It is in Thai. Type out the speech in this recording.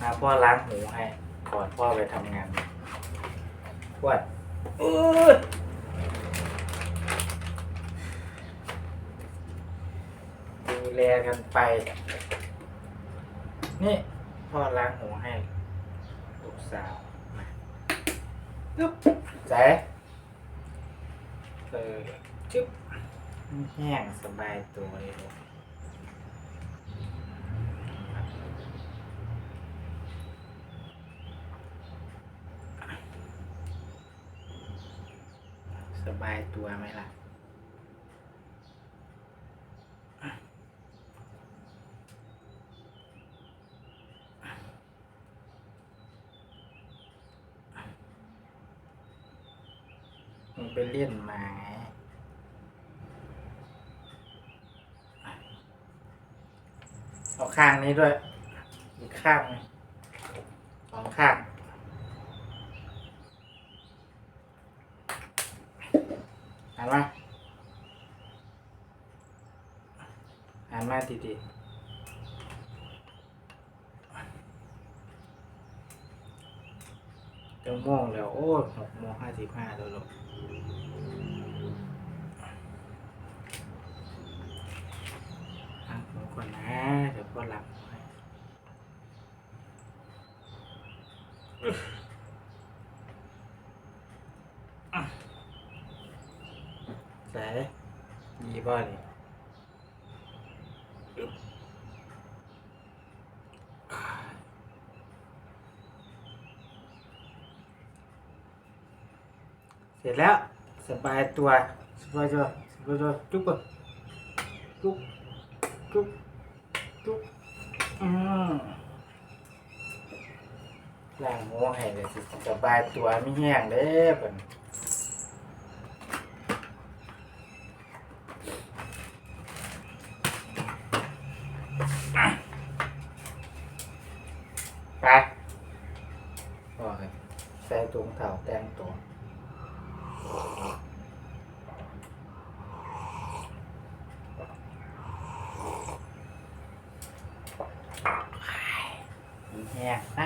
มาพ่อล้างหูให้ก่อนพ่อไปทำงานปวดอืดดูแลกันไป นี่พ่อล้างหูให้ลูกสาวมาจึ๊บใจเออจึ๊บแห้งสบายตัวเลย สบายตัวไหมล่ะมึงไปเล่นมาไงเอาข้างนี้ด้วย อีกข้างหนึงสองข้าง หันมาหันมาดีๆจะม่วงแล้ว โอ้หกโมงห้าสิบห้าแล้วลูกฟังผมก่อนนะ เดี๋ยวก็หลับให้ ใส่ดีบ่นี่อึ๊บเสร็จแล้วสบายตัวสบายตัวสบายตัวจุ๊บก่อนจุ๊บจุ๊บจุ๊บอืมล้างหัวให้เลยสิสบายตัวไม่แห้งเด้อเพิ่น ไปโอเคใส่ถุงเท้าแต่งตัวมันแห้งไป